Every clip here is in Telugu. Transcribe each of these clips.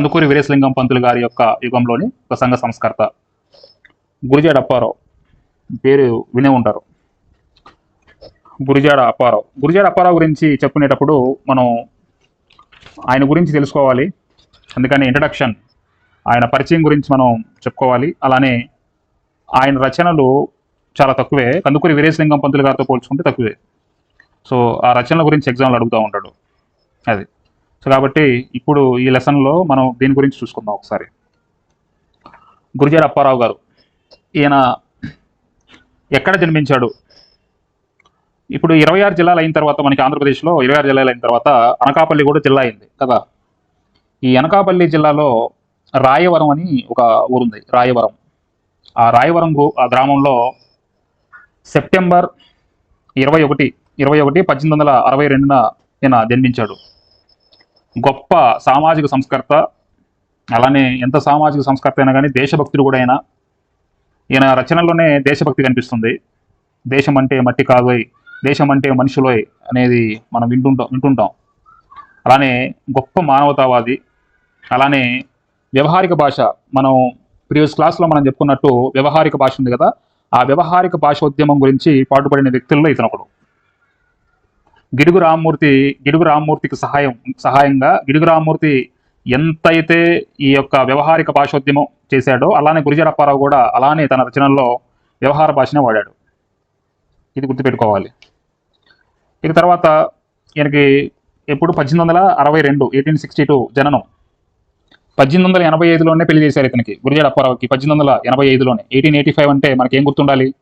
కందుకూరి వీరేశలింగం పంతులు గారి యొక్క యుగంలోని ఒక సంఘ సంస్కర్త. గురిజాడ అప్పారావు పేరు వినే ఉంటారు. గురిజాడ అప్పారావు. గురిజాడ అప్పారావు గురించి చెప్పుకునేటప్పుడు మనం ఆయన గురించి తెలుసుకోవాలి. అందుకని ఇంట్రడక్షన్ ఆయన పరిచయం గురించి మనం చెప్పుకోవాలి. అలానే ఆయన రచనలు చాలా తక్కువే. కందుకూరి వీరేశలింగం పంతులు గారితో పోల్చుకుంటే తక్కువే. సో ఆ రచనల గురించి ఎగ్జామ్లు అడుగుతూ ఉంటాడు. అది. సో కాబట్టి ఇప్పుడు ఈ లెసన్లో మనం దీని గురించి చూసుకుందాం ఒకసారి. గురిజాడ అప్పారావు గారు ఈయన ఎక్కడ జన్మించాడు? ఇప్పుడు ఇరవై ఆరు జిల్లాలు అయిన తర్వాత మనకి ఆంధ్రప్రదేశ్లో ఇరవై ఆరు జిల్లాలు అయిన తర్వాత అనకాపల్లి కూడా జిల్లా అయింది కదా. ఈ అనకాపల్లి జిల్లాలో రాయవరం అని ఒక ఊరుంది రాయవరం. ఆ రాయవరం ఆ గ్రామంలో సెప్టెంబర్ ఇరవై ఒకటి ఇరవై ఒకటి పద్దెనిమిది వందల అరవై రెండున ఈయన జన్మించాడు. గొప్ప సామాజిక సంస్కర్త అలానే ఎంత సామాజిక సంస్కర్త అయినా కానీ దేశభక్తుడు కూడా అయినా ఈయన రచనల్లోనే దేశభక్తి కనిపిస్తుంది. దేశం అంటే మట్టి కాదోయ్ దేశం అంటే మనుషులోయ్ అనేది మనం వింటుంటాం వింటుంటాం. అలానే గొప్ప మానవతావాది అలానే వ్యవహారిక భాష. మనం ప్రీవియస్ క్లాస్లో మనం చెప్పుకున్నట్టు వ్యవహారిక భాష ఉంది కదా ఆ వ్యవహారిక భాషోద్యమం గురించి పాటుపడిన వ్యక్తుల్లో ఇతను ఒకడు గిడుగు రామ్మూర్తి గిడుగు రామ్మూర్తికి సహాయం సహాయంగా గిడుగు రామ్మూర్తి ఎంతైతే ఈ యొక్క వ్యవహారిక భాషోద్యమం చేశాడో అలానే గురిజరప్పారావు కూడా అలానే తన రచనల్లో వ్యవహార భాషనే వాడాడు. ఇది గుర్తుపెట్టుకోవాలి. ఇక తర్వాత ఈయనకి ఎప్పుడు? పద్దెనిమిది వందల అరవై రెండు ఎయిటీన్ సిక్స్టీ టూ జననం. పద్దెనిమిది వందల ఎనభై ఐదులోనే పెళ్ళి చేశారు ఇతనికి గురిజాడ అప్పారావుకి. పద్దెనిమిది వందల ఎనభై ఐదులోనే. ఎయిటీన్ ఎయిటీ ఫైవ్ అంటే మనకి ఏం గుర్తుండాలి?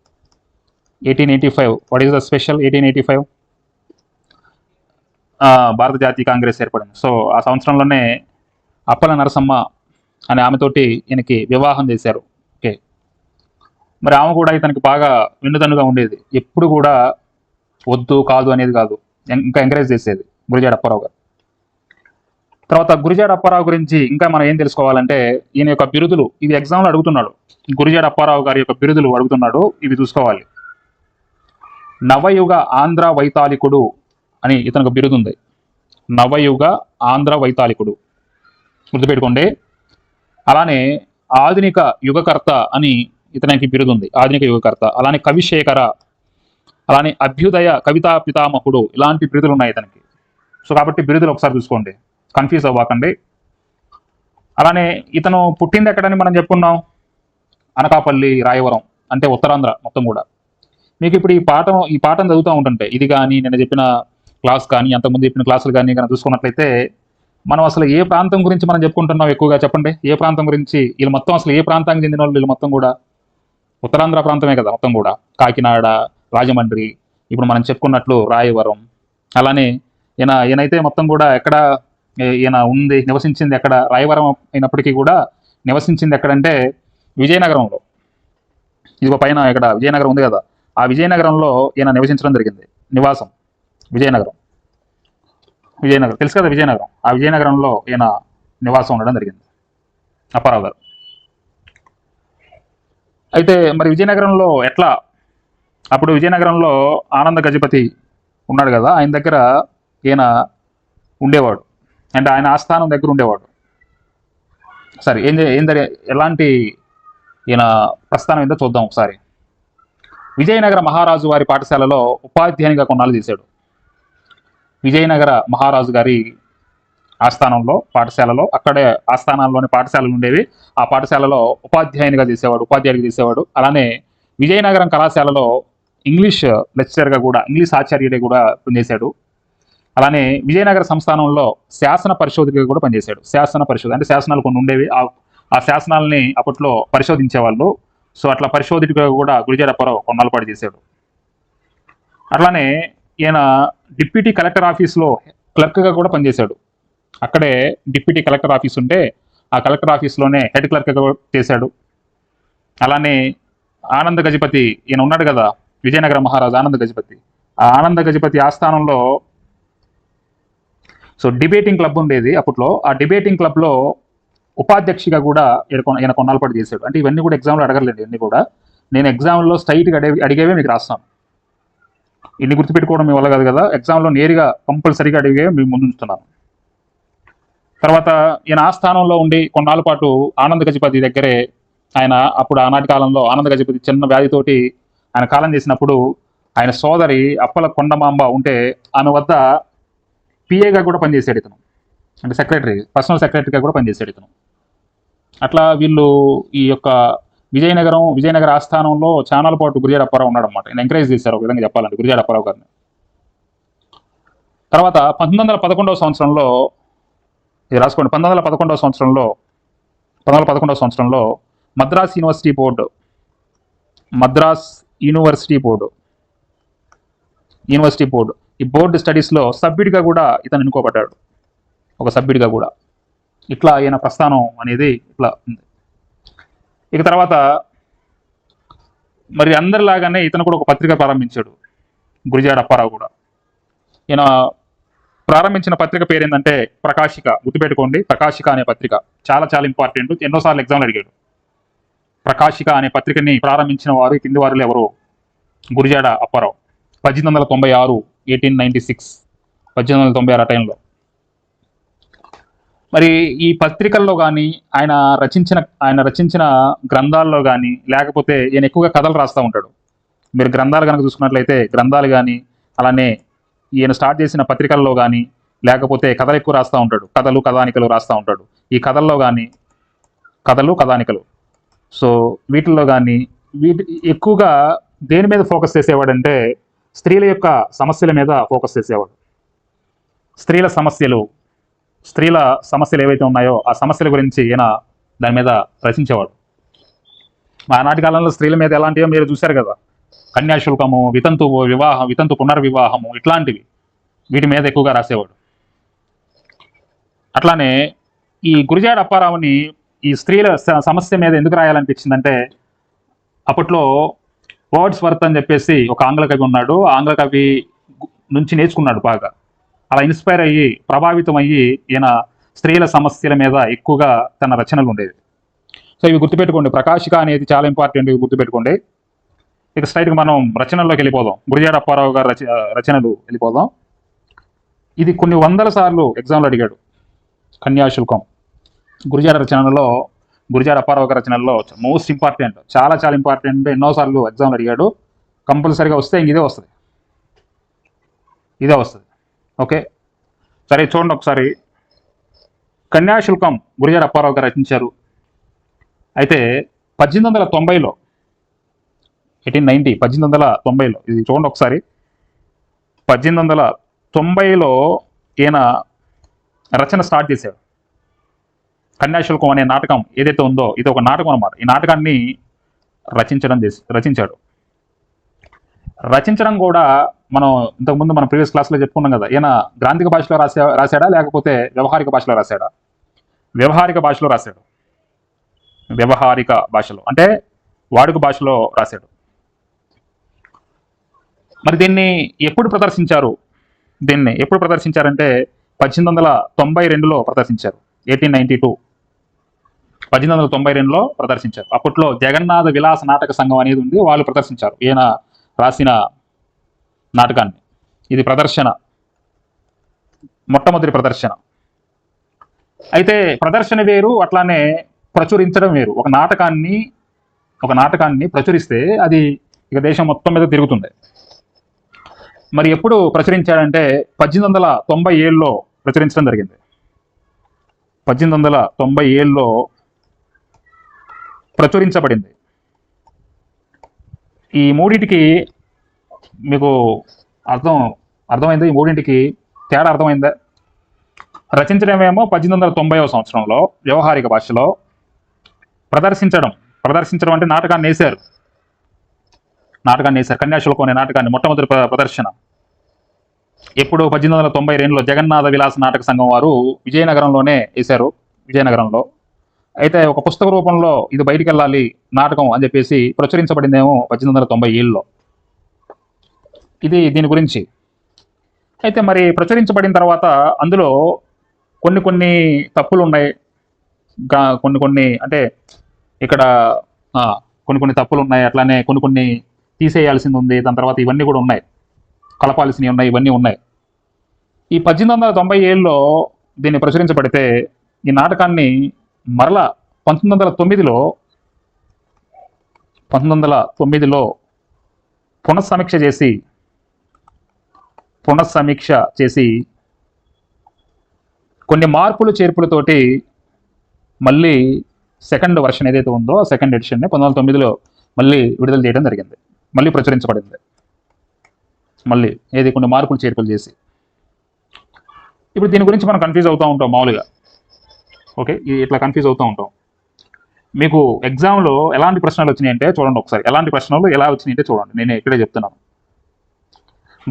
Eighteen eighty five. What is the special? Eighteen eighty five. భారత జాతీయ కాంగ్రెస్ ఏర్పడింది. సో ఆ సంవత్సరంలోనే అప్పల నరసమ్మ అనే ఆమెతోటి ఈయనకి వివాహం చేశారు. ఓకే. మరి ఆమె కూడా ఇతనికి బాగా విన్నుదన్నుగా ఉండేది. ఎప్పుడు కూడా వద్దు కాదు అనేది కాదు. ఎం- ఇంకా ఎంకరేజ్ చేసేది గురిజాడ అప్పారావు గారు. తర్వాత గురిజాడ అప్పారావు గురించి ఇంకా మనం ఏం తెలుసుకోవాలంటే ఈయన యొక్క బిరుదులు ఇవి ఎగ్జామ్లో అడుగుతున్నాడు. గురిజాడ అప్పారావు గారి యొక్క బిరుదులు అడుగుతున్నాడు. ఇవి చూసుకోవాలి. నవయుగ ఆంధ్ర వైతాళికుడు అని ఇతనికి బిరుదుంది. నవయుగ ఆంధ్ర వైతాళికుడు. గుర్తుపెట్టుకోండి. అలానే ఆధునిక యుగకర్త అని ఇతనికి బిరుదుంది. ఆధునిక యుగకర్త. అలానే కవిశేఖర అలానే అభ్యుదయ కవితా పితామహుడు ఇలాంటి బిరుదులు ఉన్నాయి ఇతనికి. సో కాబట్టి బిరుదులు ఒకసారి చూసుకోండి. కన్ఫ్యూజ్ అవ్వకండి. అలానే ఇతను పుట్టింది ఎక్కడని మనం చెప్పుకున్నాం? అనకాపల్లి రాయవరం అంటే ఉత్తరాంధ్ర మొత్తం కూడా. మీకు ఇప్పుడు ఈ పాఠం ఈ పాఠం చదువుతూ ఉంటుంటే ఇది కానీ నేను చెప్పిన క్లాస్ కానీ అంతకుముందు చెప్పిన క్లాసులు కానీ కనుక చూసుకున్నట్లయితే మనం అసలు ఏ ప్రాంతం గురించి మనం చెప్పుకుంటున్నాం ఎక్కువగా చెప్పండి? ఏ ప్రాంతం గురించి? వీళ్ళు మొత్తం అసలు ఏ ప్రాంతానికి చెందిన వాళ్ళు? వీళ్ళు మొత్తం కూడా ఉత్తరాంధ్ర ప్రాంతమే కదా మొత్తం కూడా. కాకినాడ రాజమండ్రి ఇప్పుడు మనం చెప్పుకున్నట్లు రాయవరం అలానే ఈయన ఈయనైతే మొత్తం కూడా ఎక్కడ ఈయన ఉంది నివసించింది ఎక్కడ? రాయవరం అయినప్పటికీ కూడా నివసించింది ఎక్కడంటే విజయనగరంలో. ఇదిగో పైన ఇక్కడ విజయనగరం ఉంది కదా. ఆ విజయనగరంలో ఈయన నివసించడం జరిగింది. నివాసం. విజయనగరం. విజయనగరం. తెలుసు కదా విజయనగరం? ఆ విజయనగరంలో ఈయన నివాసం ఉండడం జరిగింది. అప్పారావు గారు. అయితే మరి విజయనగరంలో ఎట్లా? అప్పుడు విజయనగరంలో ఆనంద గజపతి ఉన్నాడు కదా ఆయన దగ్గర ఈయన ఉండేవాడు. అంటే ఆయన ఆస్థానం దగ్గర ఉండేవాడు. సరే ఏం ఏం జరి ఎలాంటి ఈయన ప్రస్థానం ఏందో చూద్దాం ఒకసారి. విజయనగర మహారాజు వారి పాఠశాలలో ఉపాధ్యాయునిగా కొన్నాళ్ళు చేశాడు. విజయనగర మహారాజు గారి ఆస్థానంలో పాఠశాలలో అక్కడే ఆస్థానాల్లోని పాఠశాలలు ఉండేవి. ఆ పాఠశాలలో ఉపాధ్యాయునిగా చేసేవాడు ఉపాధ్యాయుడిగా చేసేవాడు. అలానే విజయనగరం కళాశాలలో ఇంగ్లీష్ లెక్చరర్గా కూడా ఇంగ్లీష్ ఆచార్యుడిగా కూడా పనిచేశాడు. అలానే విజయనగర సంస్థానంలో శాసన పరిశోధకుడిగా కూడా పనిచేశాడు. శాసన పరిశోధన అంటే శాసనాలు కొన్ని ఉండేవి. ఆ ఆ శాసనాలని అప్పట్లో పరిశోధించేవాళ్ళు. సో అట్లా పరిశోధకుడిగా కూడా గురిజాడప్పారావు కొన్నాళ్ళపాటు చేశాడు అట్లానే ఈయన డిప్యూటీ కలెక్టర్ ఆఫీస్లో క్లర్క్గా కూడా పనిచేశాడు. అక్కడే డిప్యూటీ కలెక్టర్ ఆఫీస్ ఉంటే ఆ కలెక్టర్ ఆఫీస్లోనే హెడ్ క్లర్క్గా చేశాడు. అలానే ఆనంద గజపతి ఈయన ఉన్నాడు కదా విజయనగర మహారాజు ఆనంద గజపతి. ఆ ఆనంద గజపతి ఆస్థానంలో సో డిబేటింగ్ క్లబ్ ఉండేది అప్పట్లో. ఆ డిబేటింగ్ క్లబ్లో ఉపాధ్యక్షిగా కూడా ఈయన కొన్నాళ్ళపాటు చేశాడు. అంటే ఇవన్నీ కూడా ఎగ్జామ్లో అడగలేదు ఇవన్నీ కూడా. నేను ఎగ్జామ్లో స్ట్రైట్గా అడిగే అడిగేవే మీకు రాస్తాను. ఇన్ని గుర్తుపెట్టుకోవడం మీ వల్ల కాదు కదా. ఎగ్జామ్లో నేరుగా కంపల్సరీగా అడిగే మేము ముందుంచుతున్నాను. తర్వాత ఈయన ఆస్థానంలో ఉండి కొన్నాళ్ళ పాటు ఆనంద గజపతి దగ్గరే ఆయన అప్పుడు ఆనాటి కాలంలో ఆనంద గజపతి చిన్న వ్యాధితోటి ఆయన కాలం చేసినప్పుడు ఆయన సోదరి అప్పల కొండమాంబ ఉంటే ఆమె వద్ద పిఏగా కూడా పనిచేసాడు ఇతను. అంటే సెక్రటరీ పర్సనల్ సెక్రటరీగా కూడా పనిచేసాడు ఇతను. అట్లా వీళ్ళు ఈ యొక్క విజయనగరం విజయనగర ఆస్థానంలో ఛానల్ పాటు గురిజాడ అప్పారావు ఉన్నాడు అనమాట ఎంకరేజ్ చేశారు ఒక విధంగా చెప్పాలంటే గురిజాడ అప్పారావు గారిని. తర్వాత పంతొమ్మిది వందల పదకొండవ సంవత్సరంలో ఇది రాసుకోండి పంతొమ్మిది వందల పదకొండవ సంవత్సరంలో పంతొమ్మిది పదకొండవ సంవత్సరంలో Madras university board Madras university board university board ఈ బోర్డు స్టడీస్లో సభ్యుడిగా కూడా ఇతను ఎన్నుకోబడ్డాడు. ఒక సభ్యుడిగా కూడా. ఇట్లా ఈయన ప్రస్థానం అనేది ఇట్లా ఉంది. ఇక తర్వాత మరి అందరిలాగానే ఇతను కూడా ఒక పత్రిక ప్రారంభించాడు. గురిజాడ అప్పారావు కూడా. ఈయన ప్రారంభించిన పత్రిక పేరు ఏంటంటే ప్రకాశిక. గుర్తుపెట్టుకోండి ప్రకాశిక అనే పత్రిక. చాలా చాలా ఇంపార్టెంట్. ఎన్నోసార్లు ఎగ్జామ్లు అడిగాడు. ప్రకాశిక అనే పత్రికని ప్రారంభించిన వారు కింది వారిలో ఎవరు? గురిజాడ అప్పారావు. పద్దెనిమిది వందల తొంభై ఆరు ఎయిటీన్ నైన్టీ సిక్స్. పద్దెనిమిది వందల తొంభై ఆరు టైంలో. మరి ఈ పత్రికల్లో కానీ ఆయన రచించిన ఆయన రచించిన గ్రంథాల్లో కానీ లేకపోతే ఈయన ఎక్కువగా కథలు రాస్తూ ఉంటాడు. మీరు గ్రంథాలు కనుక చూసుకున్నట్లయితే గ్రంథాలు కానీ అలానే ఈయన స్టార్ట్ చేసిన పత్రికల్లో కానీ లేకపోతే కథలు ఎక్కువ రాస్తూ ఉంటాడు. కథలు కథానికలు రాస్తూ ఉంటాడు. ఈ కథల్లో కానీ కథలు కథానికలు. సో వీటిల్లో కానీ వీటి ఎక్కువగా దేని మీద ఫోకస్ చేసేవాడంటే స్త్రీల యొక్క సమస్యల మీద ఫోకస్ చేసేవాడు. స్త్రీల సమస్యలు స్త్రీల సమస్యలు ఏవైతే ఉన్నాయో ఆ సమస్యల గురించి ఈయన దాని మీద రచించేవాడు ఆనాటి కాలంలో స్త్రీల మీద ఎలాంటివో మీరు చూశారు కదా. కన్యాశుల్కము వితంతు వివాహం వితంతు పునర్వివాహము ఇట్లాంటివి వీటి మీద ఎక్కువగా రాసేవాడు. అట్లానే ఈ గురిజాడ అప్పారావుని ఈ స్త్రీల సమస్య మీద ఎందుకు రాయాలనిపించిందంటే అప్పట్లో వర్డ్స్ వర్త్ అని చెప్పేసి ఒక ఆంగ్ల కవి ఉన్నాడు. ఆంగ్ల కవి నుంచి నేర్చుకున్నాడు బాగా. అలా ఇన్స్పైర్ అయ్యి ప్రభావితం అయ్యి ఈయన స్త్రీల సమస్యల మీద ఎక్కువగా తన రచనలు ఉండేవి. సో ఇవి గుర్తుపెట్టుకోండి. ప్రకాశిక అనేది చాలా ఇంపార్టెంట్ ఇవి గుర్తుపెట్టుకోండి. ఇక స్ట్రైట్గా మనం రచనల్లోకి వెళ్ళిపోదాం. గురిజాడ అప్పారావు గారి రచ రచనలు వెళ్ళిపోదాం. ఇది కొన్ని వందల సార్లు ఎగ్జామ్లో అడిగాడు. కన్యాశుల్కం గురిజాడ రచనలలో గురిజాడ అప్పారావు గారి రచనల్లో మోస్ట్ ఇంపార్టెంట్ చాలా చాలా ఇంపార్టెంట్ ఎన్నోసార్లు ఎగ్జామ్లు అడిగాడు. కంపల్సరీగా వస్తే ఇంక ఇదే వస్తుంది. ఇదే వస్తుంది. ఓకే. సరే చూడండి ఒకసారి. కన్యాశుల్కం గురిజాడ అప్పారావు గారు రచించారు. అయితే పద్దెనిమిది వందల తొంభైలో ఎయిటీన్ నైన్టీ పద్దెనిమిది వందల తొంభైలో ఇది చూడండి ఒకసారి. పద్దెనిమిది వందల తొంభైలో ఈయన రచన స్టార్ట్ చేశాడు. కన్యాశుల్కం అనే నాటకం ఏదైతే ఉందో ఇది ఒక నాటకం అన్నమాట. ఈ నాటకాన్ని రచించడం చేసి రచించాడు. రచించడం కూడా మనం ఇంతకుముందు మన ప్రీవియస్ క్లాస్లో చెప్పుకున్నాం కదా ఈయన గ్రాంధిక భాషలో రాసా రాశాడా? లేకపోతే వ్యవహారిక భాషలో రాశాడా? వ్యవహారిక భాషలో రాశాడు. వ్యవహారిక భాషలో. అంటే వాడుక భాషలో రాశాడు. మరి దీన్ని ఎప్పుడు ప్రదర్శించారు? దీన్ని ఎప్పుడు ప్రదర్శించారంటే పద్దెనిమిది వందల తొంభై రెండులో ప్రదర్శించారు. Eighteen ninety two. పద్దెనిమిది వందల తొంభై రెండులో ప్రదర్శించారు. అప్పట్లో జగన్నాథ విలాస నాటక సంఘం అనేది ఉంది వాళ్ళు ప్రదర్శించారు. ఈయన రాసిన నాటకాన్ని. ఇది ప్రదర్శన. మొట్టమొదటి ప్రదర్శన. అయితే ప్రదర్శన వేరు అట్లానే ప్రచురించడం వేరు. ఒక నాటకాన్ని ఒక నాటకాన్ని ప్రచురిస్తే అది ఇక దేశం మొత్తం మీద తిరుగుతుంది. మరి ఎప్పుడు ప్రచురించాడంటే పద్దెనిమిది వందల తొంభై ఏళ్ళలో ప్రచురించడం జరిగింది. పద్దెనిమిది వందల తొంభై ఏళ్ళలో ప్రచురించబడింది. ఈ మూడింటికి మీకు అర్థం అర్థమైంది? ఈ మూడింటికి తేడా అర్థమైందా? రచించడమేమో పద్దెనిమిది వందల తొంభైవ సంవత్సరంలో వ్యవహారిక భాషలో ప్రదర్శించడం. ప్రదర్శించడం అంటే నాటకాన్ని వేశారు నాటకాన్ని వేశారు కన్యాశుల్కం అనే నాటకాన్ని మొట్టమొదటి ప్ర- ప్రదర్శన. ఎప్పుడు పద్దెనిమిది వందల తొంభై రెండులో జగన్నాథ విలాస నాటక సంఘం వారు విజయనగరంలోనే వేశారు. విజయనగరంలో. అయితే ఒక పుస్తక రూపంలో ఇది బయటికి వెళ్ళాలి నాటకం అని చెప్పేసి ప్రచురించబడిందేమో పద్దెనిమిది వందల తొంభై ఏళ్ళలో ఇది దీని గురించి. అయితే మరి ప్రచురించబడిన తర్వాత అందులో కొన్ని కొన్ని తప్పులు ఉన్నాయి కొన్ని కొన్ని అంటే ఇక్కడ కొన్ని కొన్ని తప్పులు ఉన్నాయి అట్లానే కొన్ని కొన్ని తీసేయాల్సింది ఉంది దాని తర్వాత ఇవన్నీ కూడా ఉన్నాయి. కలపాల్సినవి ఉన్నాయి ఇవన్నీ ఉన్నాయి. ఈ పద్దెనిమిది వందల తొంభై ఏళ్ళలో దీన్ని ప్రచురించబడితే ఈ నాటకాన్ని మరలా పంతొమ్మిది వందల తొమ్మిదిలో పంతొమ్మిది వందల తొమ్మిదిలో పునఃసమీక్ష చేసి పునఃసమీక్ష చేసి కొన్ని మార్పులు చేర్పులతోటి మళ్ళీ సెకండ్ వర్షన్ ఏదైతే ఉందో ఆ సెకండ్ ఎడిషన్ని పంతొమ్మిది వందల తొమ్మిదిలో మళ్ళీ విడుదల చేయడం జరిగింది. మళ్ళీ ప్రచురించబడింది. మళ్ళీ ఏది కొన్ని మార్పులు చేర్పులు చేసి. ఇప్పుడు దీని గురించి మనం కన్ఫ్యూజ్ అవుతూ ఉంటాం మామూలుగా. ఓకే? ఇట్లా కన్ఫ్యూజ్ అవుతూ ఉంటాం. మీకు ఎగ్జామ్లో ఎలాంటి ప్రశ్నలు వచ్చినాయంటే చూడండి ఒకసారి. ఎలాంటి ప్రశ్నలు ఎలా వచ్చినాయంటే చూడండి. నేను ఇక్కడే చెప్తున్నాను.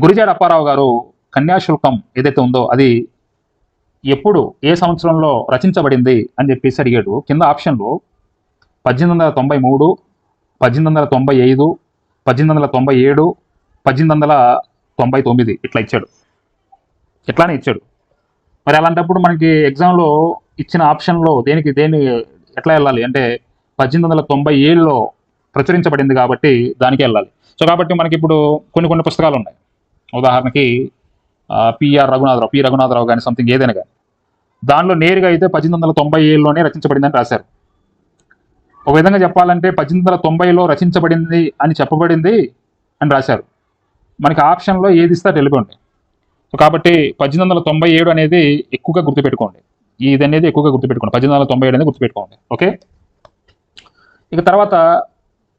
గురిజాడ అప్పారావు గారు కన్యాశుల్కం ఏదైతే ఉందో అది ఎప్పుడు ఏ సంవత్సరంలో రచించబడింది అని చెప్పేసి అడిగాడు. కింద ఆప్షన్లో పద్దెనిమిది వందల తొంభై మూడు పద్దెనిమిది వందల తొంభై ఐదు పద్దెనిమిది వందల తొంభై ఏడు పద్దెనిమిది వందల తొంభై తొమ్మిది ఇట్లా ఇచ్చాడు. ఇట్లానే ఇచ్చాడు. మరి అలాంటప్పుడు మనకి ఎగ్జామ్లో ఇచ్చిన ఆప్షన్లో దేనికి దేని ఎట్లా వెళ్ళాలి? అంటే పద్దెనిమిది వందల తొంభై ఏడులో ప్రచురించబడింది కాబట్టి దానికి వెళ్ళాలి. సో కాబట్టి మనకి ఇప్పుడు కొన్ని కొన్ని పుస్తకాలు ఉన్నాయి. ఉదాహరణకి పిఆర్ రఘునాథరావు పి. రఘునాథరావు కానీ సంథింగ్ ఏదైనా కానీ దానిలో నేరుగా అయితే పద్దెనిమిది వందల తొంభై ఏడులోనే రచించబడిందని రాశారు. ఒక విధంగా చెప్పాలంటే పద్దెనిమిది వందల తొంభైలో రచించబడింది అని చెప్పబడింది అని రాశారు. మనకి ఆప్షన్లో ఏది ఇస్తే వెళ్ళిపోండి. కాబట్టి పద్దెనిమిది వందల తొంభై ఏడు అనేది ఎక్కువగా గుర్తుపెట్టుకోండి. ఇది అనేది ఎక్కువగా గుర్తుపెట్టుకోండి. పద్దెనిమిది వందల తొంభై ఏడు అనేది గుర్తుపెట్టుకోండి. ఓకే? ఇక తర్వాత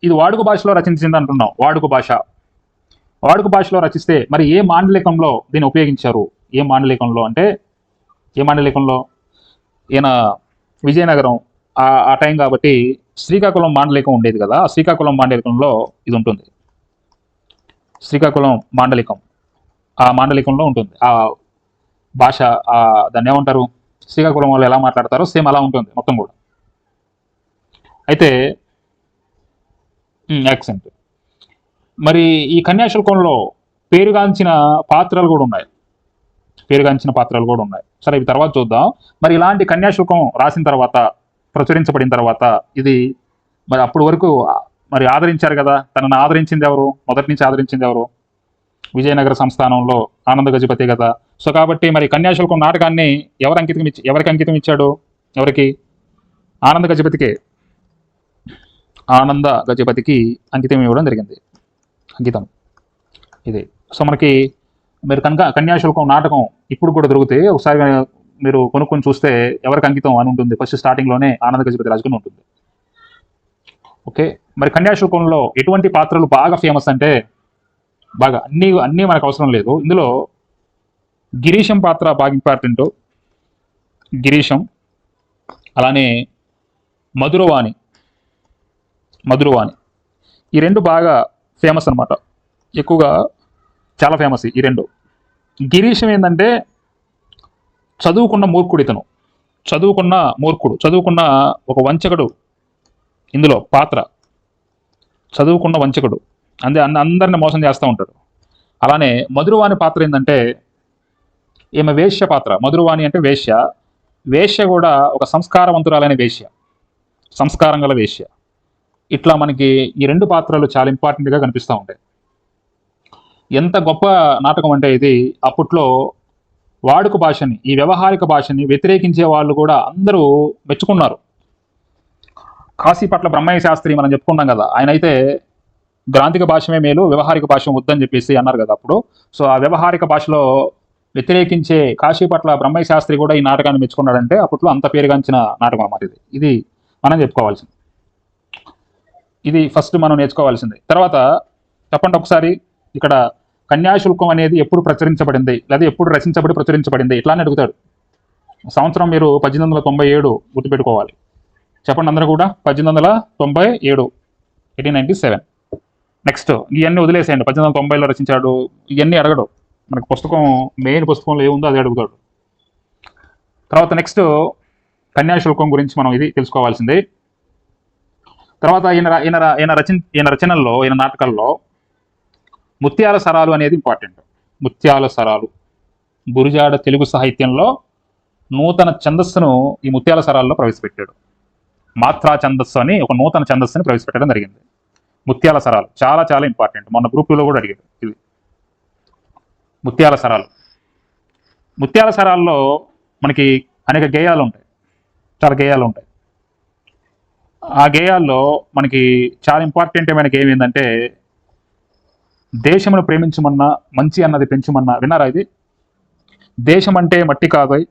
ఇది వాడుక భాషలో రచించింది అంటున్నాం. వాడుక భాష. వాడుక భాషలో రచిస్తే మరి ఏ మాండలికంలో దీన్ని ఉపయోగించారు? ఏ మాండలికంలో అంటే ఏ మాండలికంలో? ఈయన విజయనగరం ఆ టైం కాబట్టి శ్రీకాకుళం మాండలికం ఉండేది కదా శ్రీకాకుళం మాండలికంలో ఇది ఉంటుంది. శ్రీకాకుళం మాండలికం ఆ మాండలికంలో ఉంటుంది. ఆ భాష దాన్ని ఏమంటారు? శ్రీకాకుళం వాళ్ళు ఎలా మాట్లాడతారో సేమ్ అలా ఉంటుంది మొత్తం కూడా. అయితే యాక్సెంట్. మరి ఈ కన్యాశుల్కంలో పేరుగాంచిన పాత్రలు కూడా ఉన్నాయి. పేరుగాంచిన పాత్రలు కూడా ఉన్నాయి. సరే ఇవి తర్వాత చూద్దాం. మరి ఇలాంటి కన్యాశుల్కం రాసిన తర్వాత ప్రచురించబడిన తర్వాత ఇది మరి అప్పటి వరకు మరి ఆదరించారు కదా? తనను ఆదరించింది ఎవరు? మొదటి నుంచి ఆదరించింది ఎవరు? విజయనగర సంస్థానంలో ఆనంద గజపతి కదా. సో కాబట్టి మరి కన్యాశుల్కం నాటకాన్ని ఎవరు అంకితం ఇచ్చి ఎవరికి అంకితం ఇచ్చాడు? ఎవరికి? ఆనంద గజపతికే. ఆనంద గజపతికి అంకితం ఇవ్వడం జరిగింది. గీతం. ఇది. సో మనకి మీరు కనుక కన్యాశుల్కం నాటకం ఇప్పుడు కూడా దొరికితే ఒకసారి మీరు కొనుక్కొని చూస్తే ఎవరికి అంకితం అని ఉంటుంది. ఫస్ట్ స్టార్టింగ్లోనే ఆనంద గజపతి రాజుకుని ఉంటుంది. ఓకే? మరి కన్యాశుల్కంలో ఎటువంటి పాత్రలు బాగా ఫేమస్ అంటే బాగా అన్నీ అన్నీ మనకు అవసరం లేదు. ఇందులో గిరీశం పాత్ర బాగా ఇంపార్టెంట్. గిరీశం అలానే మధురవాణి మధురవాణి. ఈ రెండు బాగా ఫేమస్ అన్నమాట. ఎక్కువగా చాలా ఫేమస్ ఈ రెండు. గిరీశం ఏంటంటే చదువుకున్న మూర్ఖుడు ఇతను. చదువుకున్న మూర్ఖుడు. చదువుకున్న ఒక వంచకుడు. ఇందులో పాత్ర. చదువుకున్న వంచకుడు. అందే అన్న అందరిని మోసం చేస్తూ ఉంటాడు. అలానే మధురవాణి పాత్ర ఏంటంటే ఈమె వేశ్య పాత్ర. మధురవాణి అంటే వేశ్య. వేశ్య కూడా ఒక సంస్కారవంతురాలైన వేష్య సంస్కారం గల వేష్య ఇట్లా మనకి ఈ రెండు పాత్రలు చాలా ఇంపార్టెంట్గా కనిపిస్తూ ఉంటాయి. ఎంత గొప్ప నాటకం అంటే ఇది అప్పట్లో వాడుక భాషని ఈ వ్యవహారిక భాషని వ్యతిరేకించే వాళ్ళు కూడా అందరూ మెచ్చుకున్నారు. కాశీపట్ల బ్రహ్మయ్య శాస్త్రి మనం చెప్పుకున్నాం కదా ఆయన అయితే గ్రాంధిక భాషమే మేలు వ్యవహారిక భాష వద్దని చెప్పేసి అన్నారు కదా అప్పుడు. సో ఆ వ్యవహారిక భాషలో వ్యతిరేకించే కాశీపట్ల బ్రహ్మయ్య శాస్త్రి కూడా ఈ నాటకాన్ని మెచ్చుకున్నాడంటే అప్పట్లో అంత పేరుగాంచిన నాటకం అన్నమాట ఇది. ఇది మనం చెప్పుకోవాల్సింది. ఇది ఫస్ట్ మనం నేర్చుకోవాల్సింది. తర్వాత చెప్పండి ఒకసారి ఇక్కడ కన్యాశుల్కం అనేది ఎప్పుడు ప్రచురించబడింది? లేదా ఎప్పుడు రచించబడి ప్రచురించబడింది? ఇట్లానే అడుగుతాడు. సంవత్సరం మీరు పద్దెనిమిది వందల తొంభై ఏడు గుర్తుపెట్టుకోవాలి. చెప్పండి అందరూ కూడా. పద్దెనిమిది వందల తొంభై ఏడు ఎయిటీన్ నైంటీ సెవెన్. నెక్స్ట్ ఇవన్నీ వదిలేసేయండి. పద్దెనిమిది వందల తొంభైలో రచించాడు. ఇవన్నీ అడగడు. మనకు పుస్తకం మెయిన్ పుస్తకంలో ఏముందో అది అడుగుతాడు. తర్వాత నెక్స్ట్ కన్యాశుల్కం గురించి మనం ఇది తెలుసుకోవాల్సిందే. తర్వాత ఈయన ఈయన ఈయన రచన ఈయన రచనల్లో ఈయన నాటకాల్లో ముత్యాల సరాలు అనేది ఇంపార్టెంట్ ముత్యాల సరాలు. గురుజాడ తెలుగు సాహిత్యంలో నూతన ఛందస్సును ఈ ముత్యాల సరాల్లో ప్రవేశపెట్టాడు. మాత్రా ఛందస్సు అని ఒక నూతన ఛందస్సుని ప్రవేశపెట్టడం జరిగింది. ముత్యాల సరాలు చాలా చాలా ఇంపార్టెంట్ మొన్న గ్రూప్ టూలో కూడా అడిగాడు ఇది. ముత్యాల సరాలు. ముత్యాల సరాల్లో మనకి అనేక గేయాలు ఉంటాయి. చాలా గేయాలు ఉంటాయి. ఆ గేయాల్లో మనకి చాలా ఇంపార్టెంట్ ఏమైనా గేమ్ ఏంటంటే దేశమును ప్రేమించమన్నా మంచి అన్నది పెంచమన్నా విన్నారా ఇది? దేశం అంటే మట్టి కాదోయ్.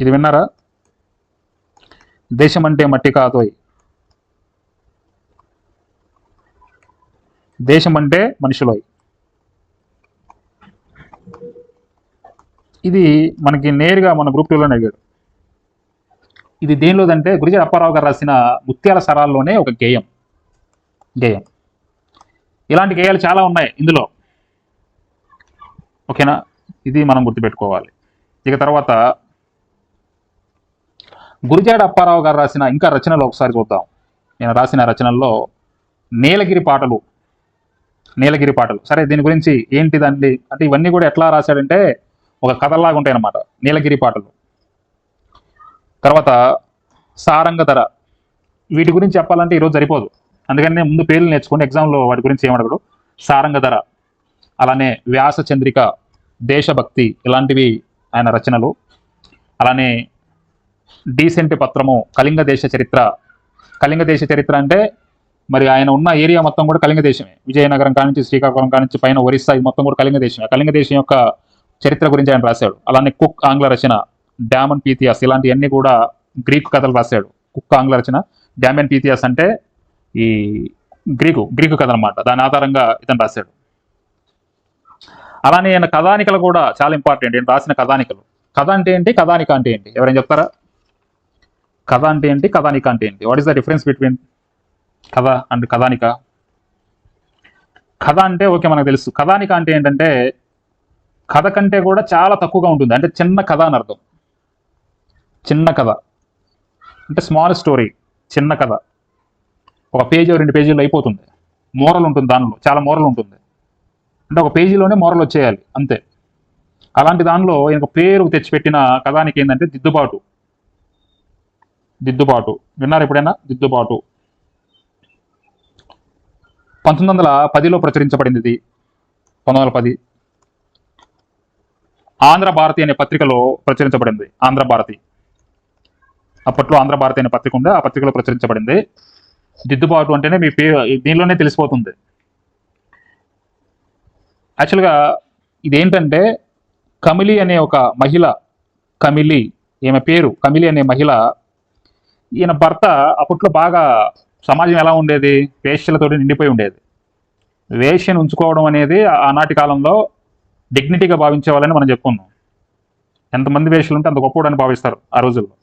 ఇది విన్నారా? దేశం అంటే మట్టి కాదోయ్. దేశం అంటే మనుషులోయ్. ఇది మనకి నేరుగా మన గ్రూప్ టూలోనే అడిగాడు. ఇది దేనిలోదంటే గురిజాడ అప్పారావు గారు రాసిన ముత్యాల సరాల్లోనే ఒక గేయం. గేయం. ఇలాంటి గేయాలు చాలా ఉన్నాయి ఇందులో. ఓకేనా? ఇది మనం గుర్తుపెట్టుకోవాలి. ఇక తర్వాత గురిజాడ అప్పారావు గారు రాసిన ఇంకా రచనలు ఒకసారి చూద్దాం. నేను రాసిన రచనల్లో నీలగిరి పాటలు నీలగిరి పాటలు. సరే దీని గురించి ఏంటిదండి? అంటే ఇవన్నీ కూడా ఎట్లా రాశాడంటే ఒక కథలాగా ఉంటాయి అన్నమాట నీలగిరి పాటలు. తర్వాత సారంగధర. వీటి గురించి చెప్పాలంటే ఈరోజు సరిపోదు. అందుకని నేను ముందు పేర్లు నేర్చుకుని ఎగ్జామ్లో వాటి గురించి ఏమడగడు సారంగధర అలానే వ్యాస చంద్రిక దేశభక్తి ఇలాంటివి ఆయన రచనలు. అలానే డీసెంట్ పత్రము కళింగ దేశ చరిత్ర. కళింగ దేశ చరిత్ర అంటే మరి ఆయన ఉన్న ఏరియా మొత్తం కూడా కళింగ దేశమే. విజయనగరం కానించి శ్రీకాకుళం కానించి పైన ఒరిస్సా ఇది మొత్తం కూడా కళింగ దేశమే. కళింగ దేశం యొక్క చరిత్ర గురించి ఆయన రాశాడు. అలానే కుక్ ఆంగ్ల రచన. డామన్ పీథియాస్ ఇలాంటివన్నీ కూడా గ్రీకు కథలు రాశాడు. కుక్క ఆంగ్ల రచన. డామన్ పీథియాస్ అంటే ఈ గ్రీకు గ్రీకు కథ అనమాట దాని ఆధారంగా ఇతను రాశాడు. అలానే ఆయన కథానికలు కూడా చాలా ఇంపార్టెంట్ ఈయన రాసిన కథానికలు. కథ అంటే ఏంటి? కథానిక అంటే ఏంటి? ఎవరైనా చెప్తారా? కథ అంటే ఏంటి? కథానిక అంటే ఏంటి? What is the difference between కథ అండ్ కథానిక? కథ అంటే ఓకే మనకు తెలుసు. కథానిక అంటే ఏంటంటే కథ కంటే కూడా చాలా తక్కువగా ఉంటుంది. అంటే చిన్న కథ అని అర్థం. చిన్న కథ. అంటే స్మాల్ స్టోరీ చిన్న కథ. ఒక పేజీ రెండు పేజీలు అయిపోతుంది. మోరల్ ఉంటుంది దానిలో చాలా మోరల్ ఉంటుంది. అంటే ఒక పేజీలోనే మోరల్ వచ్చేయాలి అంతే. అలాంటి దానిలో ఈయనకు పేరు తెచ్చిపెట్టిన కథానికి ఏంటంటే దిద్దుబాటు. దిద్దుబాటు. విన్నారు ఎప్పుడైనా? దిద్దుబాటు. పంతొమ్మిది వందల పదిలో ప్రచురించబడింది ఇది. పంతొమ్మిది వందల పది. ఆంధ్ర భారతి అనే పత్రికలో ప్రచురించబడింది ఆంధ్ర భారతి. అప్పట్లో ఆంధ్ర భారతి అనే పత్రిక ఉంది ఆ పత్రికలో ప్రచురించబడింది. దిద్దుబాటు అంటేనే మీ పేరు దీనిలోనే తెలిసిపోతుంది. యాక్చువల్గా ఇదేంటంటే కమిలి అనే ఒక మహిళ కమిలి ఈమె పేరు కమిలి అనే మహిళ ఈయన భర్త అప్పట్లో బాగా సమాజం ఎలా ఉండేది? వేష్యలతో నిండిపోయి ఉండేది. వేష్యను ఉంచుకోవడం అనేది ఆనాటి కాలంలో డిగ్నిటీగా భావించేవాళ్ళని మనం చెప్పుకున్నాం. ఎంతమంది వేషలు ఉంటే అంత గొప్పవాడని భావిస్తారు ఆ రోజుల్లో.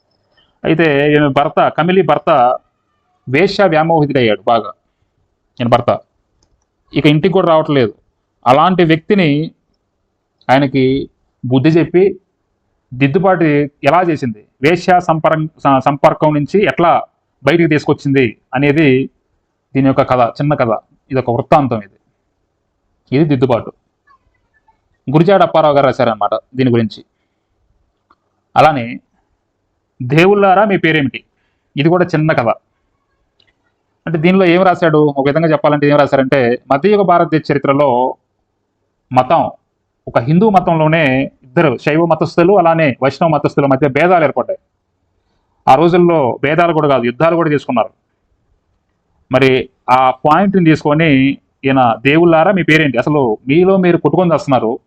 అయితే ఈమె భర్త కమిలి భర్త వేశ్య వ్యామోహితుడయ్యాడు బాగా. ఈయన భర్త. ఇక ఇంటికి కూడా రావట్లేదు. అలాంటి వ్యక్తిని ఆయనకి బుద్ధి చెప్పి దిద్దుబాటు ఎలా చేసింది? వేశ్య సంపర్క సంపర్కం నుంచి ఎట్లా బయటికి తీసుకొచ్చింది అనేది దీని యొక్క కథ చిన్న కథ. ఇది ఒక వృత్తాంతం ఇది. ఇది దిద్దుబాటు. గురిజాడ అప్పారావు గారు రాశారనమాట దీని గురించి. అలానే దేవుళ్ళారా? మీ పేరేమిటి? ఇది కూడా చిన్న కథ. అంటే దీనిలో ఏం రాశాడు? ఒక విధంగా చెప్పాలంటే ఏం రాశారంటే మధ్యయుగ భారతదేశ చరిత్రలో మతం ఒక హిందూ మతంలోనే ఇద్దరు శైవ మతస్థులు అలానే వైష్ణవ మతస్థుల మధ్య భేదాలు ఏర్పడ్డాయి. ఆ రోజుల్లో భేదాలు కూడా కాదు యుద్ధాలు కూడా చేసుకున్నారు. మరి ఆ పాయింట్ని తీసుకొని ఈయన దేవుళ్ళారా? మీ పేరేంటి? అసలు మీలో మీరు కొట్టుకొని వస్తున్నారు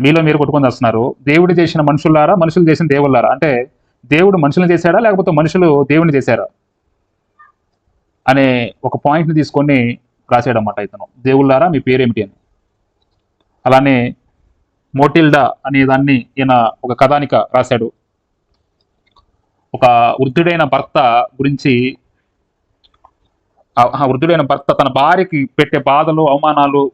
మీలో మీరు కొట్టుకొని వస్తున్నారు దేవుడు చేసిన మనుషులారా మనుషులు చేసిన దేవుళ్ళారా? అంటే దేవుడు మనుషులను చేశాడా? లేకపోతే మనుషులు దేవుని చేశారా? అనే ఒక పాయింట్ని తీసుకొని రాసాడన్నమాట ఇతను. దేవుళ్ళారా? మీ పేరేమిటి అని. అలానే మోటిల్డా అనే దాన్ని ఈయన ఒక కథానిక రాశాడు. ఒక వృద్ధుడైన భర్త గురించి ఆ వృద్ధుడైన భర్త తన భార్యకి పెట్టే బాధలు అవమానాలు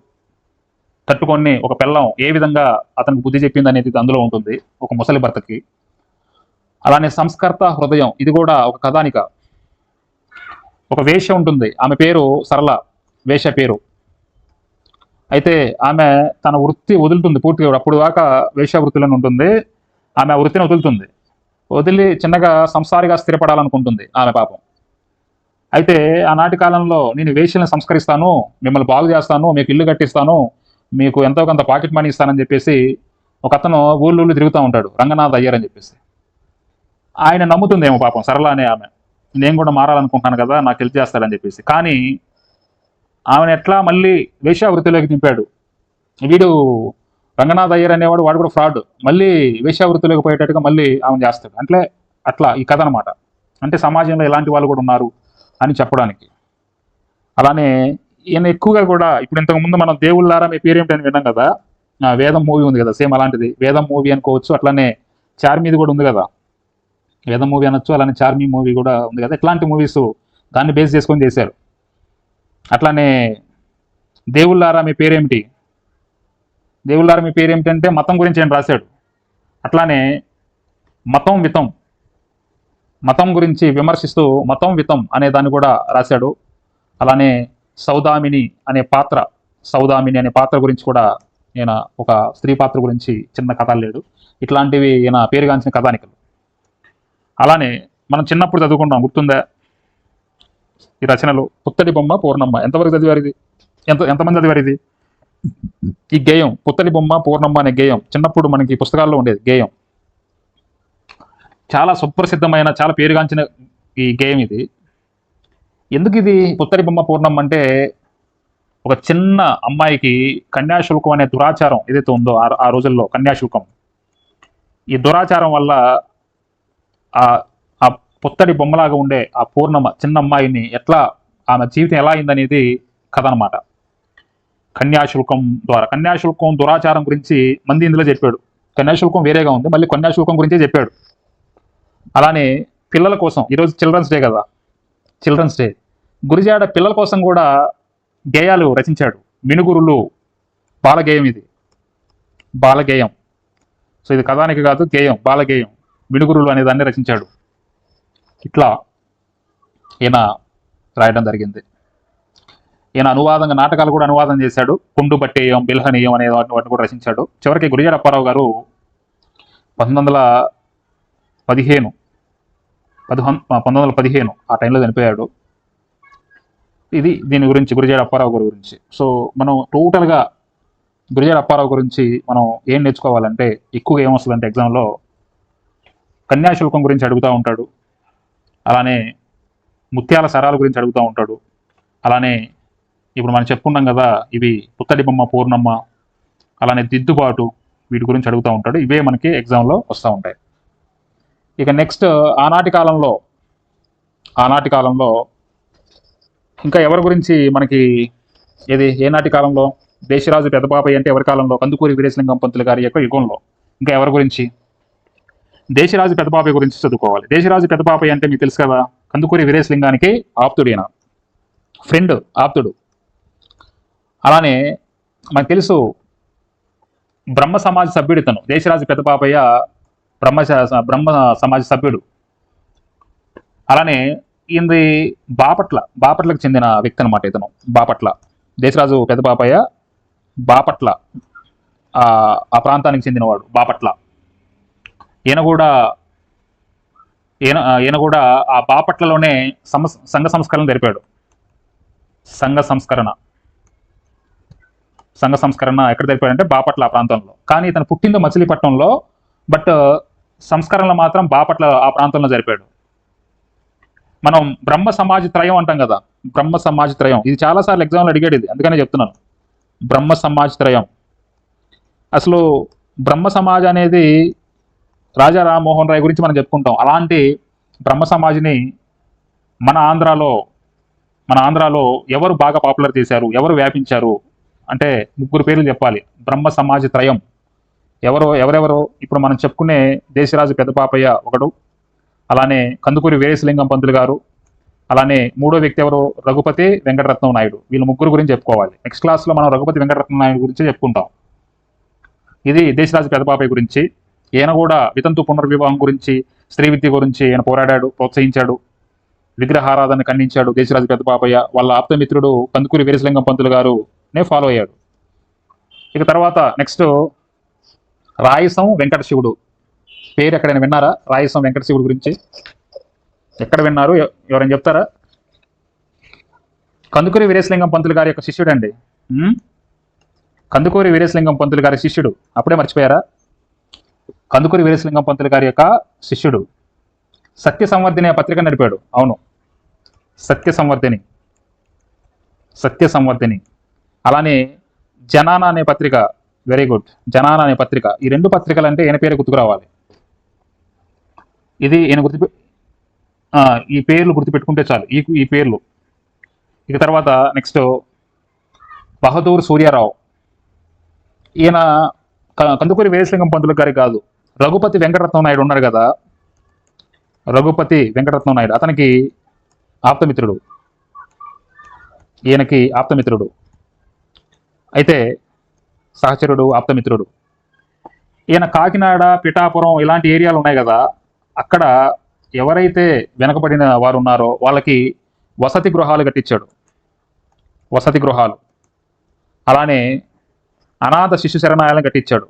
తట్టుకొని ఒక పిల్లం ఏ విధంగా అతనికి బుద్ధి చెప్పింది అనేది అందులో ఉంటుంది. ఒక ముసలి భర్తకి. అలానే సంస్కర్త హృదయం ఇది కూడా ఒక కథానిక. ఒక వేష ఉంటుంది. ఆమె పేరు సరళ వేష పేరు. అయితే ఆమె తన వృత్తి వదులుతుంది పూర్తిగా అప్పుడు దాకా వేష వృత్తిలోనే ఉంటుంది. ఆమె ఆ వృత్తిని వదులుతుంది. వదిలి చిన్నగా సంసారిగా స్థిరపడాలనుకుంటుంది ఆమె పాపం. అయితే ఆనాటి కాలంలో నేను వేషలను సంస్కరిస్తాను మిమ్మల్ని బాగు చేస్తాను మీకు ఇల్లు కట్టిస్తాను మీకు ఎంతో కొంత పాకెట్ మనీ ఇస్తానని చెప్పేసి ఒక అతను ఊళ్ళు ఊళ్ళు తిరుగుతూ ఉంటాడు. రంగనాథ్ అయ్యర్ అని చెప్పేసి. ఆయన నమ్ముతుందేమో పాపం సరళ అనే ఆమె. నేను కూడా మారాలనుకుంటున్నాను కదా నాకు హెల్ప్ చేస్తాడని చెప్పేసి. కానీ ఆమెను ఎట్లా మళ్ళీ వేశ్యావృత్తిలోకి దింపాడు? వీడు రంగనాథ్ అయ్యర్ అనేవాడు వాడు కూడా ఫ్రాడ్. మళ్ళీ వేశ్యావృత్తిలోకి పోయేటట్టుగా మళ్ళీ ఆమె చేస్తాడు. అంటే అట్లా ఈ కథ అనమాట అంటే సమాజంలో ఎలాంటి వాళ్ళు కూడా ఉన్నారు అని చెప్పడానికి. అలానే ఈయన ఎక్కువగా కూడా ఇప్పుడు ఇంతకుముందు మనం దేవుళ్ళారా మీ పేరేమిటి అని విన్నాం కదా? ఆ, వేదం మూవీ ఉంది కదా సేమ్ అలాంటిది. వేదం మూవీ అనుకోవచ్చు అట్లానే చార్మీది కూడా ఉంది కదా. వేద మూవీ అనొచ్చు అలానే చార్మీ మూవీ కూడా ఉంది కదా. ఇట్లాంటి మూవీస్ దాన్ని బేస్ చేసుకొని చేశారు. అట్లానే దేవుళ్ళారా మీ పేరేమిటి? దేవుళ్ళారా మీ పేరేమిటి అంటే మతం గురించి ఆయన రాశాడు? అట్లానే మతం వితం మతం గురించి విమర్శిస్తూ మతం వితం అనే దాన్ని కూడా రాశాడు. అలానే సౌదామిని అనే పాత్ర సౌదామిని అనే పాత్ర గురించి కూడా ఈయన ఒక స్త్రీ పాత్ర గురించి చిన్న కథ లేడు. ఇట్లాంటివి ఈయన పేరుగాంచిన కథానికలు. అలానే మనం చిన్నప్పుడు చదువుకుంటాం గుర్తుందా? ఈ రచనలు పుత్తడి బొమ్మ పూర్ణమ్మ. ఎంతవరకు చదివారు ఇది ఎంత ఎంతమంది చదివారు ఇది ఈ గేయం పుత్తడి బొమ్మ పూర్ణమ్మ అనే గేయం చిన్నప్పుడు మనకి పుస్తకాల్లో ఉండేది గేయం. చాలా సుప్రసిద్ధమైన చాలా పేరుగాంచిన ఈ గేయం ఇది. ఎందుకు ఇది పుత్తడి బొమ్మ పూర్ణమ్మ అంటే ఒక చిన్న అమ్మాయికి కన్యాశుల్కం అనే దురాచారం ఏదైతే ఉందో ఆ- ఆ రోజుల్లో కన్యాశుల్కం. ఈ దురాచారం వల్ల ఆ ఆ పుత్తడి బొమ్మలాగా ఉండే ఆ పూర్ణమ్మ చిన్న అమ్మాయిని ఎట్లా ఆమె జీవితం ఎలా అయిందనేది కథ అనమాట కన్యాశుల్కం ద్వారా. కన్యాశుల్కం దురాచారం గురించి మంది ఇందులో చెప్పాడు. కన్యాశుల్కం వేరేగా ఉంది మళ్ళీ కన్యాశుల్కం గురించే చెప్పాడు. అలానే పిల్లల కోసం ఈరోజు చిల్డ్రన్స్ డే కదా. Children's day. గురిజాడ పిల్లల కోసం కూడా గేయాలు రచించాడు. మినుగురులు. బాలగేయం ఇది. బాలగేయం. సో ఇది కథానికి కాదు గేయం బాలగేయం. విడుగురులు అనే దాన్ని రచించాడు. ఇట్లా ఈయన రాయడం జరిగింది. ఈయన అనువాదంగా నాటకాలు కూడా అనువాదం చేశాడు. కుండు బట్టేయం బిల్హనీయం అనే వాటిని కూడా రచించాడు. చివరికి గురిజాడ అప్పారావు గారు పంతొమ్మిది వందల పదిహేను పదిహొన్ పంతొమ్మిది వందల పదిహేను ఆ టైంలో చనిపోయాడు. ఇది దీని గురించి గురిజాడ అప్పారావు గారి గురించి. సో మనం టోటల్గా గురిజాడ అప్పారావు గురించి మనం ఏం నేర్చుకోవాలంటే ఎక్కువగా ఏమొస్తుందంటే ఎగ్జామ్లో కన్యాశుల్కం గురించి అడుగుతూ ఉంటాడు. అలానే ముత్యాల సరాల గురించి అడుగుతూ ఉంటాడు. అలానే ఇప్పుడు మనం చెప్పుకున్నాం కదా ఇవి పుత్తడి బొమ్మ పూర్ణమ్మ అలానే దిద్దుబాటు వీటి గురించి అడుగుతూ ఉంటాడు. ఇవే మనకి ఎగ్జామ్లో వస్తూ ఉంటాయి. ఇక నెక్స్ట్ ఆనాటి కాలంలో ఆనాటి కాలంలో ఇంకా ఎవరి గురించి మనకి ఏది ఏనాటి కాలంలో? దేశరాజు పెద్దపాపయ్య అంటే ఎవరి కాలంలో? కందుకూరి వీరేశలింగం పంతులు గారి యొక్క యుగంలో. ఇంకా ఎవరి గురించి? దేశరాజు పెద్దపాపయ్య గురించి చదువుకోవాలి. దేశరాజు పెద్దపాపయ్య అంటే మీకు తెలుసు కదా? కందుకూరి వీరేశలింగానికి ఆప్తుడైన ఫ్రెండ్ ఆప్తుడు. అలానే మనకు తెలుసు బ్రహ్మ సమాజ సభ్యుడు ఇతను. దేశరాజు పెద్దపాపయ్య బ్రహ్మ బ్రహ్మ సమాజ సభ్యుడు. అలానే ఇది బాపట్ల బాపట్లకు చెందిన వ్యక్తి అనమాట ఇతను బాపట్ల. దేశరాజు పెద్దపాపయ్య బాపట్ల ఆ ప్రాంతానికి చెందినవాడు బాపట్ల. ఈయన కూడా ఈయన ఈయన కూడా ఆ బాపట్లలోనే సమ సంఘ సంస్కరణ జరిపాడు. సంఘ సంస్కరణ. సంఘ సంస్కరణ ఎక్కడ జరిపాడంటే బాపట్ల ఆ ప్రాంతంలో. కానీ ఇతను పుట్టింది మచిలీపట్నంలో బట్ సంస్కరణలు మాత్రం బాపట్ల ఆ ప్రాంతంలో జరిపాడు. మనం బ్రహ్మ సమాజ త్రయం అంటాం కదా. బ్రహ్మ సమాజ త్రయం. ఇది చాలాసార్లు ఎగ్జామ్లో అడిగాడు ఇది. అందుకనే చెప్తున్నాను. బ్రహ్మ సమాజ త్రయం. అసలు బ్రహ్మ సమాజ్ అనేది రాజా రామ్మోహన్ రాయ్ గురించి మనం చెప్పుకుంటాం. అలాంటి బ్రహ్మ సమాజ్ని మన ఆంధ్రాలో మన ఆంధ్రాలో ఎవరు బాగా పాపులర్ చేశారు? ఎవరు వ్యాపించారు? అంటే ముగ్గురు పేర్లు చెప్పాలి. బ్రహ్మ సమాజ త్రయం. ఎవరో ఎవరెవరో ఇప్పుడు మనం చెప్పుకునే దేశరాజు పెద్దపాపయ్య ఒకడు అలానే కందుకూరి వీరేశలింగం పంతులు గారు అలానే మూడో వ్యక్తి ఎవరు? రఘుపతి వెంకటరత్నం నాయుడు. వీళ్ళ ముగ్గురు గురించి చెప్పుకోవాలి. నెక్స్ట్ క్లాస్లో మనం రఘుపతి వెంకటరత్నం నాయుడు గురించి చెప్పుకుంటాం. ఇది దేశరాజు పెద్దపాపయ్య గురించి. ఈయన కూడా వితంతు పునర్వివాహం గురించి స్త్రీ విద్య గురించి ఈయన పోరాడాడు ప్రోత్సహించాడు విగ్రహారాధన ఖండించాడు దేశరాజు పెద్దపాపయ్య వాళ్ళ ఆప్తమిత్రుడు కందుకూరి వీరేశలింగం పంతులు గారు నే ఫాలో అయ్యాడు. ఇక తర్వాత నెక్స్ట్ రాయసం వెంకట శివుడు పేరు ఎక్కడైనా విన్నారా? రాయసం వెంకట శివుడు గురించి. ఎక్కడ విన్నారు? ఎవరైనా చెప్తారా? కందుకూరి వీరేశలింగం పంతులు గారి యొక్క శిష్యుడు అండి కందుకూరి వీరేశలింగం పంతులు గారి శిష్యుడు. అప్పుడే మర్చిపోయారా? కందుకూరి వీరేశలింగం పంతులు గారి యొక్క శిష్యుడు. సత్య సంవర్ధిని పత్రిక నడిపాడు. అవును. సత్య సంవర్ధిని. సత్య సంవర్ధిని. అలానే జనాన అనే పత్రిక వెరీ గుడ్ జనాన అనే పత్రిక. ఈ రెండు పత్రికలు అంటే ఈయన పేరు గుర్తుకు రావాలి ఇది ఈయన గుర్తు ఈ పేర్లు గుర్తుపెట్టుకుంటే చాలు. ఈ ఈ పేర్లు. ఇక తర్వాత నెక్స్ట్ బహదూర్ సూర్యారావు. ఈయన కందుకూరి వీరేశలింగం పంతులు గారి కాదు. రఘుపతి వెంకటరత్నం నాయుడు ఉన్నారు కదా. రఘుపతి వెంకటరత్నం నాయుడు అతనికి ఆప్తమిత్రుడు. ఈయనకి ఆప్తమిత్రుడు. అయితే సహచరుడు ఆప్తమిత్రుడు. ఈయన కాకినాడ పిఠాపురం ఇలాంటి ఏరియాలు ఉన్నాయి కదా. అక్కడ ఎవరైతే వెనకబడిన వారు ఉన్నారో వాళ్ళకి వసతి గృహాలు కట్టించాడు. వసతి గృహాలు. అలానే అనాథ శిశు శరణాలయాలను కట్టించాడు.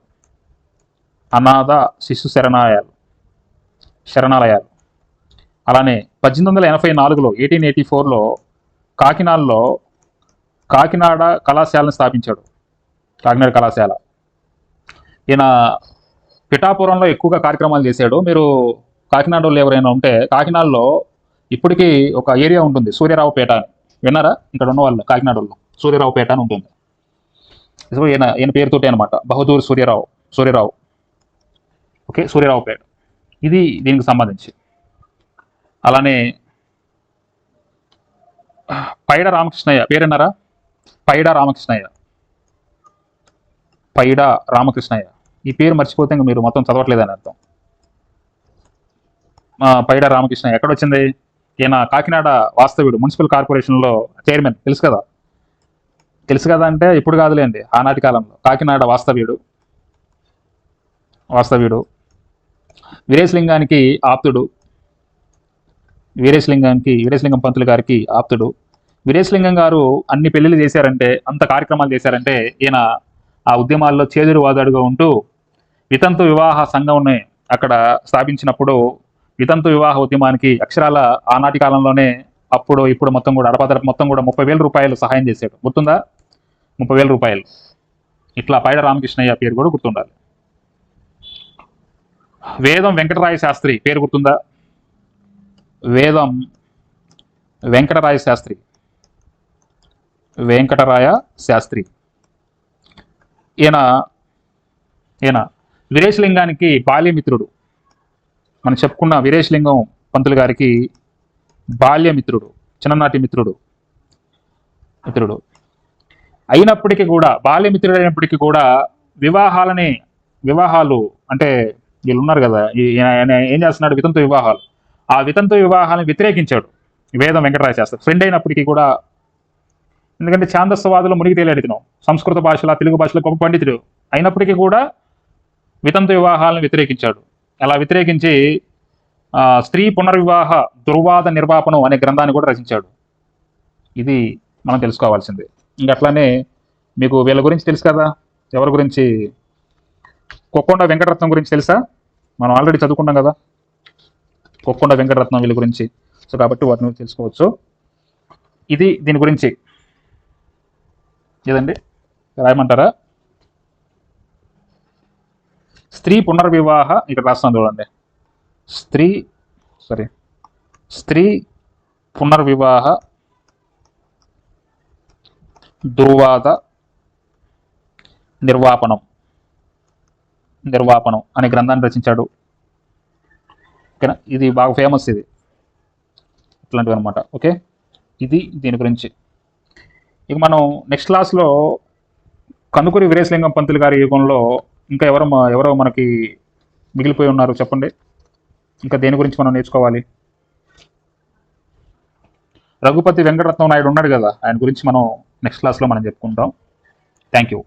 అనాథ శిశు శరణాలయాలు శరణాలయాలు. అలానే పద్దెనిమిది వందల ఎనభై నాలుగులో ఎయిటీన్ ఎయిటీ ఫోర్లో కాకినాడలో కాకినాడ కళాశాలను స్థాపించాడు. కాకినాడ కళాశాల. ఈయన పిఠాపురంలో ఎక్కువగా కార్యక్రమాలు చేశాడు. మీరు కాకినాడలో ఎవరైనా ఉంటే కాకినాడలో ఇప్పటికీ ఒక ఏరియా ఉంటుంది సూర్యరావుపేట అని. విన్నారా? ఇక్కడ ఉన్న వాళ్ళు కాకినాడలో. సూర్యరావుపేట అని ఉంటుంది. సో ఈయన ఈయన పేరుతోటే అనమాట బహదూర్ సూర్యరావు సూర్యరావు. ఓకే సూర్యరావుపేట. ఇది దీనికి సంబంధించి. అలానే పైడ రామకృష్ణయ్య పేరన్నారా పైడ రామకృష్ణయ్య. పైడ రామకృష్ణయ్య. ఈ పేరు మర్చిపోతే ఇంకా మీరు మొత్తం చదవట్లేదని అర్థం. పైడ రామకృష్ణయ్య. ఎక్కడ వచ్చింది ఈయన కాకినాడ వాస్తవ్యుడు మున్సిపల్ కార్పొరేషన్లో చైర్మన్. తెలుసు కదా? తెలుసు కదా అంటే ఇప్పుడు కాదులేండి. ఆనాటి కాలంలో కాకినాడ వాస్తవ్యుడు. వాస్తవ్యుడు. వీరేశలింగానికి ఆప్తుడు. వీరేశలింగానికి వీరేశలింగం పంతులు గారికి ఆప్తుడు. వీరేశలింగం గారు అన్ని పెళ్ళిళ్ళు చేశారంటే అంత కార్యక్రమాలు చేశారంటే ఈయన ఆ ఉద్యమాల్లో చేదురు వాదాడుగా ఉంటూ వితంతు వివాహ సంఘంని అక్కడ స్థాపించినప్పుడు వితంతు వివాహ ఉద్యమానికి అక్షరాల ఆనాటి కాలంలోనే అప్పుడు ఇప్పుడు మొత్తం కూడా అడపదడ మొత్తం కూడా ముప్పై వేల రూపాయలు సహాయం చేశాడు. గుర్తుందా? ముప్పై వేల రూపాయలు. ఇట్లా పైడ రామకృష్ణయ్య పేరు కూడా గుర్తుండాలి. వేదం వెంకటరాయ శాస్త్రి పేరు గుర్తుందా? వేదం వెంకటరాయ శాస్త్రి. వెంకటరాయ శాస్త్రి. ఈయన ఈయన వీరేశలింగానికి బాల్యమిత్రుడు. మనం చెప్పుకున్న వీరేశలింగం పంతులు గారికి బాల్యమిత్రుడు చిన్ననాటి మిత్రుడు. మిత్రుడు. అయినప్పటికీ కూడా బాల్యమిత్రుడు అయినప్పటికీ కూడా వివాహాలని వివాహాలు అంటే వీళ్ళు ఉన్నారు కదా ఈయన ఆయన ఏం చేస్తున్నాడు? వితంతు వివాహాలు. ఆ వితంతు వివాహాలను వ్యతిరేకించాడు వేదం వెంకటరాయ శాస్త్రి ఫ్రెండ్ అయినప్పటికీ కూడా ఎందుకంటే ఛాందస్సవాదులు మునిగి తేలాడు ఇతను. సంస్కృత భాషలో తెలుగు భాషలో గొప్ప పండితుడు. అయినప్పటికీ కూడా వితంతు వివాహాలను వ్యతిరేకించాడు. అలా వ్యతిరేకించి స్త్రీ పునర్వివాహ దుర్వాద నిర్వాపనం అనే గ్రంథాన్ని కూడా రచించాడు. ఇది మనం తెలుసుకోవాల్సిందే. ఇంకా అట్లానే మీకు వీళ్ళ గురించి తెలుసు కదా? ఎవరి గురించి? కొక్కొండ వెంకటరత్నం గురించి తెలుసా? మనం ఆల్రెడీ చదువుకున్నాం కదా. కొక్కొండ వెంకటరత్నం వీళ్ళ గురించి. సో కాబట్టి వాటిని తెలుసుకోవచ్చు. ఇది దీని గురించి. ఏదండి? రాయమంటారా? స్త్రీ పునర్వివాహ ఇక్కడ రాస్తాను చూడండి. స్త్రీ సారీ స్త్రీ పునర్వివాహ దుర్వాత నిర్వాపణం. నిర్వాపణం అనే గ్రంథాన్ని రచించాడు. ఓకేనా? ఇది బాగా ఫేమస్ ఇది. ఇట్లాంటివి అనమాట ఓకే? ఇది దీని గురించి. ఇక మనం నెక్స్ట్ క్లాస్లో కందుకూరి వీరేశలింగం పంతులు గారి యుగంలో ఇంకా ఎవరు ఎవరో మనకి మిగిలిపోయి ఉన్నారు చెప్పండి. ఇంకా దేని గురించి మనం నేర్చుకోవాలి? రఘుపతి వెంకటరత్నం నాయుడు ఉన్నాడు కదా ఆయన గురించి మనం నెక్స్ట్ క్లాస్లో మనం చెప్పుకుంటాం. Thank you